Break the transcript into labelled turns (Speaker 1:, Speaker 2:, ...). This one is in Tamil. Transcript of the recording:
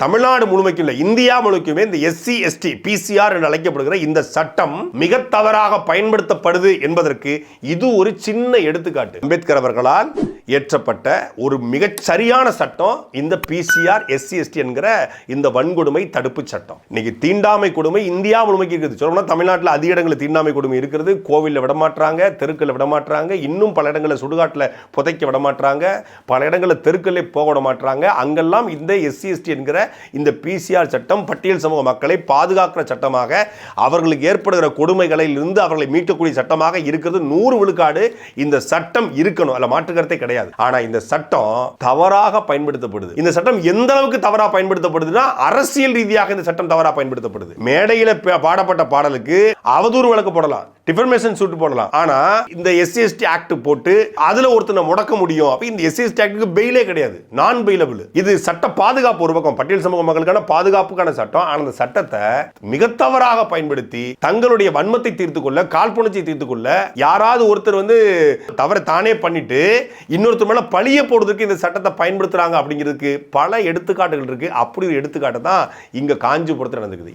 Speaker 1: தமிழ்நாடு முழுமைக்கும் இல்லை இந்தியா முழுக்குமே இந்த எஸ்சி எஸ்டி பிசிஆர் என்று அழைக்கப்படுகிற இந்த சட்டம் மிக தவறாக பயன்படுத்தப்படுது என்பதற்கு இது ஒரு சின்ன எடுத்துக்காட்டு. அம்பேத்கர் அவர்களால் இயற்றப்பட்ட ஒரு மிகச் சரியான சட்டம் இந்த பிசிஆர் எஸ்சி எஸ்டி என்கிற இந்த வன்கொடுமை தடுப்பு சட்டம். இன்னைக்கு தீண்டாமை கொடுமை இந்தியா முழுமைக்கு இருக்குது. சொல்லணும்னா தமிழ்நாட்டில் அதிக இடங்களில் தீண்டாமை கொடுமை இருக்கிறது கோவிலில் விடமாட்டுறாங்க தெருக்களில் விடமாட்டுறாங்க இன்னும் பல இடங்களில் சுடுகாட்டில் புதைக்க விடமாட்டுறாங்க பல இடங்களில் தெருக்களில் போக விடமாட்டுறாங்க அங்கெல்லாம் இந்த எஸ்சி எஸ்டி என்கிற இந்த பிசிஆர் சட்டம் பட்டியல் சமூக மக்களை பாதுகாக்கிற சட்டமாக அவர்களுக்கு ஏற்படுகிற கொடுமைகளில் இருந்து அவர்களை மீட்கக்கூடிய சட்டமாக இருக்கிறது. நூறு விழுக்காடு இந்த சட்டம் இருக்கணும். அல்ல மாற்று கிடையாது. கிடையாது. ஆனா இந்த சட்டம் தவறாக பயன்படுத்தப்படுது. இந்த சட்டம் எந்த அளவுக்கு தவறாக பயன்படுத்தப்படுதுன்னா அரசியல் ரீதியாக இந்த சட்டம் தவறாக பயன்படுத்தப்படுது. மேடையில் பாடப்பட்ட பாடலுக்கு அவதூறு வழக்கு போடலாம். டிஃபர்மேஷன் சூட் போடலாம். ஆனா இந்த எஸ்சிஎஸ்டி ஆக்ட் போட்டு அதுல ஒருத்தனை முடக்க முடியும். அப்ப இந்த எஸ்சிஎஸ்டி ஆக்டுக்கு பெயிலே கிடையாது. நான் பெயிலபிள் இது சட்ட பாதுகாப்பு ஒரு பக்கம் பட்டியல் சமூக மக்களுக்கான பாதுகாப்புக்கான சட்டம். ஆனா அந்த சட்டத்தை மிக தவறாக பயன்படுத்தி தங்களுடைய வன்மத்தை தீர்த்து கொள்ள காழ்ப்புணர்ச்சி தீர்த்து கொள்ள யாராவது ஒருத்தர் வந்து தவறை தானே பண்ணிட்டு இன்னொருத்தர் மேல பழிய போடுறதுக்கு இந்த சட்டத்தை பயன்படுத்துறாங்க அப்படிங்கிறதுக்கு பல எடுத்துக்காட்டுகள் இருக்கு. அப்படி ஒரு எடுத்துக்காட்டு தான் இங்க காஞ்சிபுரத்தில் நடந்துக்குது.